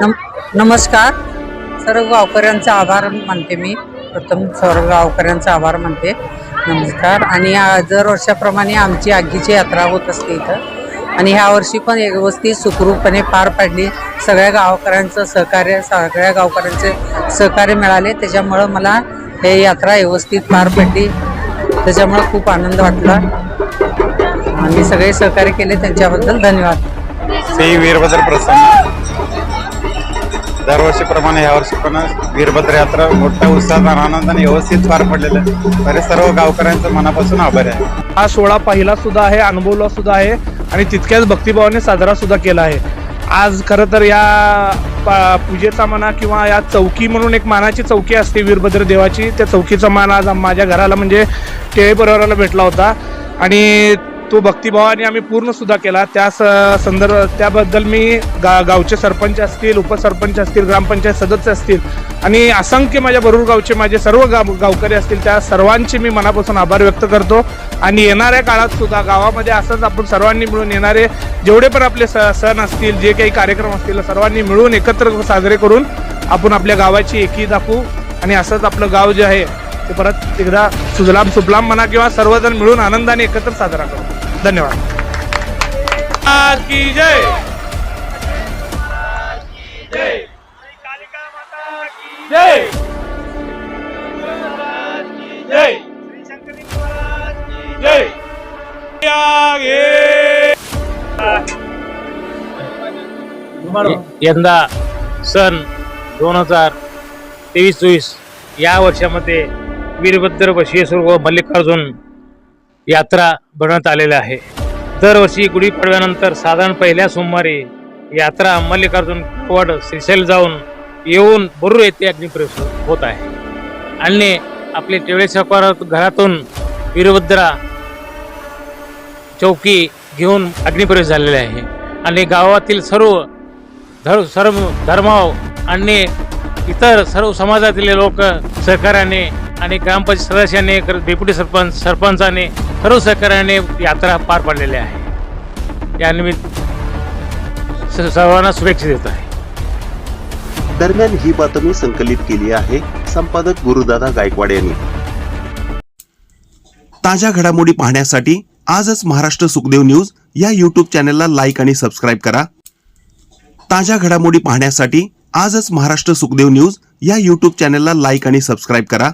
नम नमस्कार. सर्व गावकऱ्यांचा आभार मानते मी. प्रथम सर्व गावकऱ्यांचा आभार मानते. नमस्कार. आणि दर वर्षाप्रमाणे आमची आगीची यात्रा होत असते इथं. आणि ह्या वर्षी पण व्यवस्थित सुखरूपपणे पार पाडली. सगळ्या गावकऱ्यांचं सहकार्य सगळ्या गावकऱ्यांचे सहकार्य मिळाले. त्याच्यामुळं मला हे यात्रा व्यवस्थित पार पडली. त्याच्यामुळं खूप आनंद वाटला. आणि सगळे सहकार्य केले. त्यांच्याबद्दल धन्यवाद. श्री वीरभद्र प्रसन्न. दरवर्षीप्रमाणे यावर्षी पण वीरभद्र यात्रा मोठ्या उत्साहात आणि आनंदाने व्यवस्थित पार पडलेलं आहे. तरी सर्व गावकऱ्यांचं मनापासून आभार आहे. हा सोहळा पाहिला सुद्धा आहे अनुभवला सुद्धा आहे आणि तितक्याच भक्तिभावाने साजरा सुद्धा केला आहे. आज खरं तर या पा- पूजेचा म्हणा किंवा या चौकी म्हणून एक मानाची चौकी असते वीरभद्र देवाची. त्या चौकीचा मान आज माझ्या घराला म्हणजे टेळी परिवाराला भेटला होता. आणि तो भक्तिभावाने आम्ही पूर्ण सुद्धा केला. त्या स- संदर्भ त्याबद्दल मी गा गावचे सरपंच असतील उपसरपंच असतील ग्रामपंचायत सदस्य असतील आणि असंख्य माझ्या बरूर गावचे माझे सर्व गाव गावकरी असतील त्या सर्वांचे मी मनापासून आभार व्यक्त करतो. आणि येणाऱ्या काळात सुद्धा गावामध्ये असंच आपण सर्वांनी मिळून येणारे जेवढे पण आपले स सण असतील जे काही कार्यक्रम असतील सर्वांनी मिळून एकत्र साजरे करून आपण आपल्या गावाची एकी दाखवू. आणि असंच आपलं गाव जे आहे ते परत एकदा सुजलाम सुफलाम म्हणा किंवा सर्वजण मिळून आनंदाने एकत्र साजरा करू. धन्यवाद. आज की जय. जय. कालिका माता की जय. जय. श्री शंकरी महाराज की जय आगे यंदा सन दोन हजार तेवीस चोवीस या वर्षामध्ये वीरभद्र बसवेश्वर व मल्लिकार्जुन यात्रा भरण्यात आलेल्या आहे. दरवर्षी गुढीपाडव्यानंतर साधारण पहिल्या सोमवारी यात्रा मल्लिकार्जुन वड श्रीशैल जाऊन येऊन बरूर येथे अग्निप्रवेश होत आहे. आणि आपले टेवळे सावकार घरातून वीरभद्रा चौकी घेऊन अग्निप्रवेश झालेले आहे. आणि गावातील सर्व धर सर्व धर्माव आणि इतर सर्व समाजातील लोक सहकार्याने आणि ग्रामपंचायत सदस्याने डेप्युटी सरपंच सरपंचाने सर्व सहकार्याने यात्रा पार पाडलेली आहे. यानिमित्त सर्वांना शुभेच्छा देत आहे. दरम्यान ही बातमी संकलित केली आहे संपादक गुरुदादा गायकवाड यांनी. ताज्या घडामोडी पाहण्यासाठी आजच महाराष्ट्र सुखदेव न्यूज या यूट्यूब चॅनलला लाईक आणि सबस्क्राईब करा. ताज्या घडामोडी पाहण्यासाठी आजच महाराष्ट्र सुखदेव न्यूज या यूट्यूब चॅनलला लाईक आणि सबस्क्राईब करा.